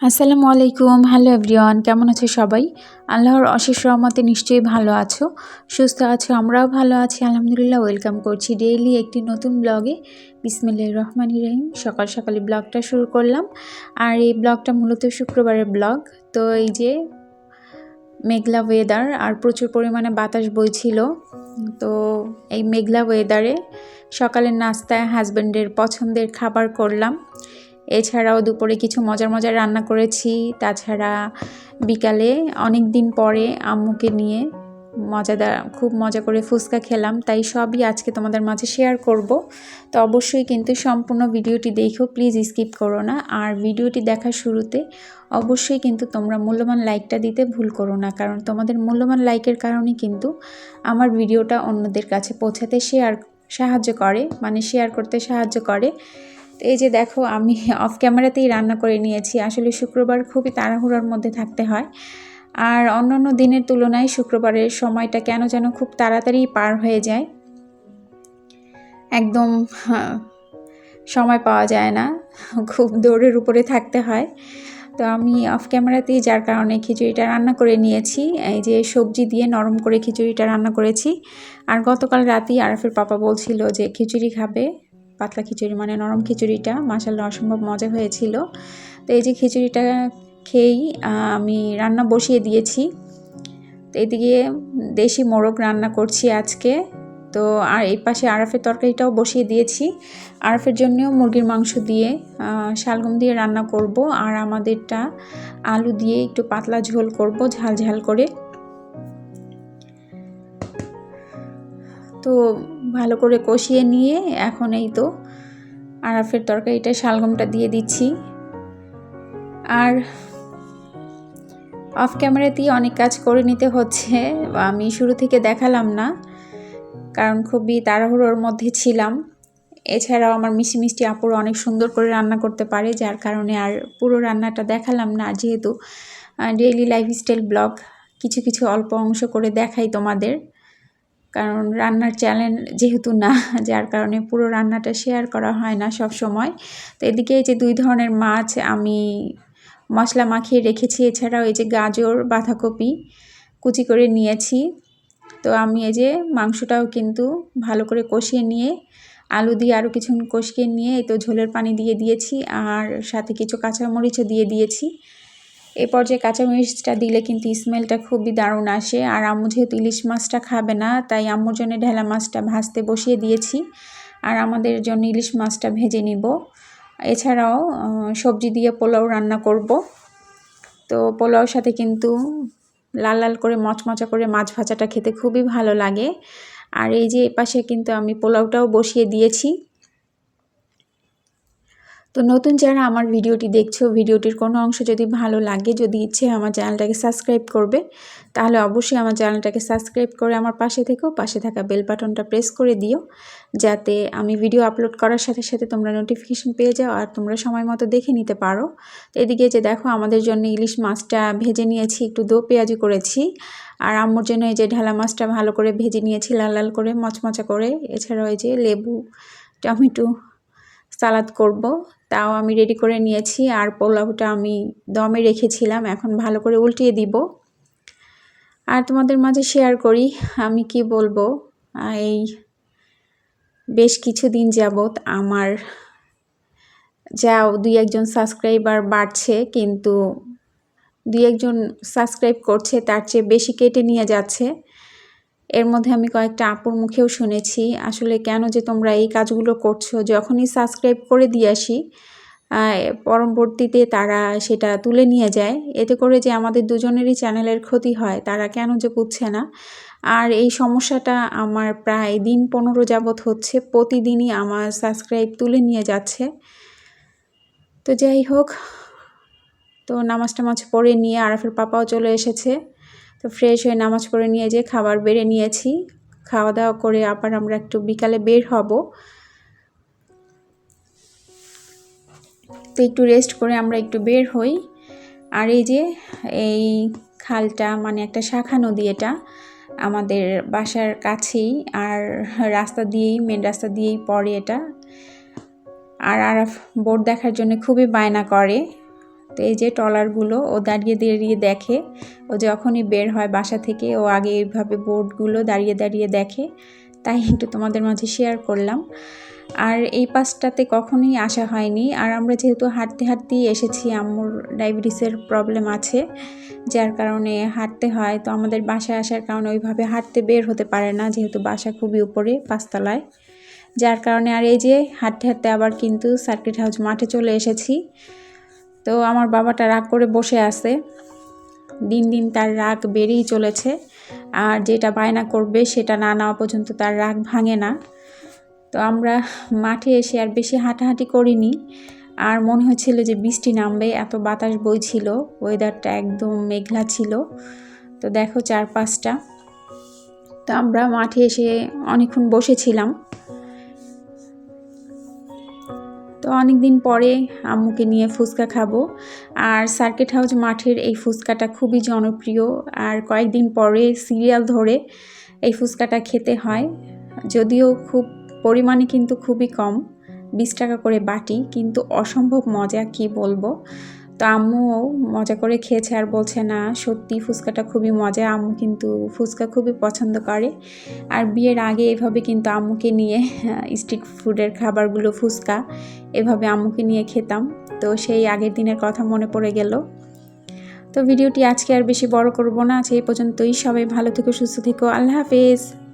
আসসালামু আলাইকুম। Hello everyone কেমন আছো সবাই? আল্লাহর অশেষ রহমতে নিশ্চয়ই ভালো আছো। সুস্থ আছো, আমরাও ভালো আছি। আলহামদুলিল্লাহ ওয়েলকাম করছি ডেইলি একটি নতুন ব্লগে বিসমিল্লাহ রহমান রহিম। সকাল সকালে ব্লগটা শুরু করলাম। আর এই ব্লগটা মূলত শুক্রবারের ব্লগ তো এই যে মেঘলা ওয়েদার আর প্রচুর পরিমাণে বাতাস বইছিল। তো এই মেঘলা ওয়েদারে সকালের নাস্তায় হাজব্যান্ডের পছন্দের খাবার করলাম। এছাড়াও দুপুরে কিছু মজার মজার রান্না করেছি। তাছাড়া বিকালে অনেক দিন পরে আম্মুকে নিয়ে মজাদার, খুব মজা করে ফুচকা খেলাম। তাই সবই আজকে তোমাদের মাঝে শেয়ার করব। তো অবশ্যই কিন্তু সম্পূর্ণ ভিডিওটি দেখো প্লিজ স্কিপ করো না। আর ভিডিওটি দেখার শুরুতে অবশ্যই কিন্তু তোমরা মূল্যবান লাইকটা দিতে ভুল করো না। কারণ তোমাদের মূল্যবান লাইকের কারণে কিন্তু আমার ভিডিওটা অন্যদের কাছে পৌঁছাতে শেয়ার সাহায্য করে মানে শেয়ার করতে সাহায্য করে। তো এই যে দেখো, আমি অফ ক্যামেরাতেই রান্না করে নিয়েছি। আসলে শুক্রবার খুবই তাড়াহুড়োর মধ্যে থাকতে হয়। আর অন্যান্য দিনের তুলনায় শুক্রবারের সময়টা কেন যেন খুব তাড়াতাড়ি পার হয়ে যায়। একদম সময় পাওয়া যায় না। খুব দৌড়ের উপরে থাকতে হয়। তো আমি অফ ক্যামেরাতেই যার কারণে খিচুড়িটা রান্না করে নিয়েছি। এই যে সবজি দিয়ে নরম করে খিচুড়িটা রান্না করেছি। আর গতকাল রাতেই আরফের পাপা বলছিল যে খিচুড়ি খাবে। পাতলা খিচুড়ি মানে নরম খিচুড়িটা মাসাল্লাহ অসম্ভব মজা হয়েছিল। তো এই যে খিচুড়িটা খেয়েই আমি রান্না বসিয়ে দিয়েছি। তো এদিকে দেশি মোরগ রান্না করছি আজকে। তো আর এই পাশে আরফের তরকারিটাও বসিয়ে দিয়েছি। আরফের জন্যও মুরগির মাংস দিয়ে শালগম দিয়ে রান্না করব। আর আমাদেরটা আলু দিয়ে একটু পাতলা ঝোল করব, ঝাল ঝাল করে। তো ভালো করে কষিয়ে নিয়ে এখন এই তো আরাফের তরকারিটা, শালগমটা দিয়ে দিচ্ছি। আর অফ ক্যামেরাতেই অনেক কাজ করে নিতে হচ্ছে। আমি শুরু থেকে দেখালাম না, কারণ খুবই তাড়াহুড়োর মধ্যে ছিলাম। এছাড়াও আমার মিষ্টি মিষ্টি আপুর অনেক সুন্দর করে রান্না করতে পারে, যার কারণে আর পুরো রান্নাটা দেখালাম না। যেহেতু ডেইলি লাইফস্টাইল ব্লগ কিছু কিছু অল্প অংশ করে দেখাই তোমাদের। কারণ রান্নার চ্যানেল যেহেতু না, যার কারণে পুরো রান্নাটা শেয়ার করা হয় না সব সময়। তো এদিকে এই যে দুই ধরনের মাছ আমি মশলা মাখিয়ে রেখেছি, এছাড়াও এই যে গাজর, বাঁধাকপি কুচি করে নিয়েছি। তো আমি এই যে মাংসটাও কিন্তু ভালো করে কষিয়ে নিয়ে, আলু দিয়ে আরও কিছুক্ষণ কষিয়ে নিয়ে এই তো ঝোলের পানি দিয়ে দিয়েছি, আর সাথে কিছু কাঁচামরিচও দিয়ে দিয়েছি। এই পর্যায়ে কাঁচামরিচটা দিলে কিন্তু স্মেলটা খুবই দারুণ আসে। আর আম্মু যেহেতু ইলিশ মাছটা খাবে না, তাই আম্মুর জন্য ঢেলা মাছটা ভাজতে বসিয়ে দিয়েছি। আর আমাদের জন্য ইলিশ মাছটা ভেজে নিব। এছাড়াও সবজি দিয়ে পোলাও রান্না করব। তো পোলাওর সাথে কিন্তু লাল লাল করে মচমচা করে মাছ ভাজাটা খেতে খুবই ভালো লাগে। আর এই যে এপাশে কিন্তু আমি পোলাওটাও বসিয়ে দিয়েছি। তো নতুন যারা আমার ভিডিওটি দেখছ, ভিডিওটির কোনো অংশ যদি ভালো লাগে, যদি ইচ্ছে আমার চ্যানেলটাকে সাবস্ক্রাইব করবে, তাহলে অবশ্যই আমার চ্যানেলটাকে সাবস্ক্রাইব করে আমার পাশে থেকেও পাশে থাকা বেল বাটনটা প্রেস করে দিও, যাতে আমি ভিডিও আপলোড করার সাথে সাথে তোমরা নোটিফিকেশন পেয়ে যাও আর তোমরা সময় মতো দেখে নিতে পারো। তো এদিকে যে দেখো, আমাদের জন্য ইলিশ মাছটা ভেজে নিয়েছি, একটু দো পেঁয়াজি করেছি, আর আম্মুর জন্য এই যে ঢালা মাছটা ভালো করে ভেজে নিয়েছি, লাল লাল করে মচমচা করে, এছাড়াও এই যে লেবু, টমেটো সালাদ করব। তাও আমি রেডি করে নিয়েছি। আর পোলাওটা আমি দমে রেখেছিলাম। এখন ভালো করে উল্টিয়ে দিব। আর তোমাদের মাঝে শেয়ার করি, আমি কি বলব? এই বেশ কিছুদিন যাবৎ আমার যাও দুই একজন সাবস্ক্রাইবার বাড়ছে, কিন্তু দুই একজন সাবস্ক্রাইব করছে, তার চেয়ে বেশি কেটে নিয়ে যাচ্ছে। এর মধ্যে আমি কয়েকটা আপুর মুখেও শুনেছি। আসলে কেন যে তোমরা এই কাজগুলো করছ? যখনই সাবস্ক্রাইব করে দিয়ে আসি পরবর্তীতে তারা সেটা তুলে নিয়ে যায়। এতে করে যে আমাদের দুজনেরই চ্যানেলের ক্ষতি হয়, তারা কেন যে বুঝছে না? আর এই সমস্যাটা আমার প্রায় দিন পনেরো যাবৎ হচ্ছে, প্রতিদিনই আমার সাবস্ক্রাইব তুলে নিয়ে যাচ্ছে। তো যাই হোক, তো নামাজ টামাজ পড়ে নিয়ে আরফের পাপাও চলে এসেছে। তো ফ্রেশ হয়ে নামাজ পড়ে নিয়ে যে খাবার বেড়ে নিয়েছি। খাওয়া দাওয়া করে আবার আমরা একটু বিকালে বের হব। তো একটু রেস্ট করে আমরা একটু বের হই। আর এই যে, এই খালটা মানে একটা শাখা নদী এটা আমাদের বাসার কাছেই আর রাস্তা দিয়েই মেন রাস্তা দিয়েই পড়ে এটা। আর আর বোট দেখার জন্য খুবই বায়না করে। তো এই যে ট্রলারগুলো ও দাঁড়িয়ে দাঁড়িয়ে দেখে, ও যখনই বের হয় বাসা থেকে, ও আগে এইভাবে বোর্ডগুলো দাঁড়িয়ে দাঁড়িয়ে দেখে, তাই একটু তোমাদের মাঝে শেয়ার করলাম। আর এই পাশটাতে কখনোই আসা হয়নি। আর আমরা যেহেতু হাঁটতে হাঁটতেই এসেছি, আম্মুর ডায়াবেটিসের প্রবলেম আছে, যার কারণে হাঁটতে হয়। তো আমাদের বাসায় আসার কারণে ওইভাবে হাঁটতে বের হতে পারে না, যেহেতু বাসা খুবই উপরে, পাঁচতলায়। যার কারণে আর এই যে হাঁটতে হাঁটতে আবার কিন্তু সার্কিট হাউস মাঠে চলে এসেছি। তো আমার বাবাটা রাগ করে বসে আছে। দিন দিন তার রাগ বেড়েই চলেছে। আর যেটা বায়না করবে সেটা না নেওয়া পর্যন্ত তার রাগ ভাঙে না। তো আমরা মাঠে এসে আর বেশি হাঁটাহাঁটি করিনি। আর মনে হচ্ছিল যে বৃষ্টি নামবে, এত বাতাস বইছিল ওয়েদারটা একদম মেঘলা ছিল। তো দেখো চারপাশটা। তো আমরা মাঠে এসে অনেকক্ষণ বসেছিলাম। তো অনেক দিন পরে আম্মুকে নিয়ে ফুচকা খাব। আর সার্কিট হাউস মাঠের এই ফুচকাটা খুবই জনপ্রিয়। আর কয়েকদিন পরে সিরিয়াল ধরে এই ফুচকাটা খেতে হয়। যদিও খুব পরিমাণে কিন্তু খুবই কম, বিশ টাকা করে বাটি। কিন্তু অসম্ভব মজা, কি বলব? তো আম্মুও মজা করে খেয়েছে আর বলছে, না, সত্যি ফুচকাটা খুবই মজা, আম্মু কিন্তু ফুচকা খুবই পছন্দ করে। আর বিয়ের আগে এভাবে কিন্তু আম্মুকে নিয়ে স্ট্রিট ফুডের খাবারগুলো ফুচকা এভাবে আম্মুকে নিয়ে খেতাম। তো সেই আগের দিনের কথা মনে পড়ে গেল। তো ভিডিওটি আজকে আর বেশি বড় করব না। সেই পর্যন্তই। সবাই ভালো থেকো, সুস্থ থেকো। আল্লাহ হাফেজ।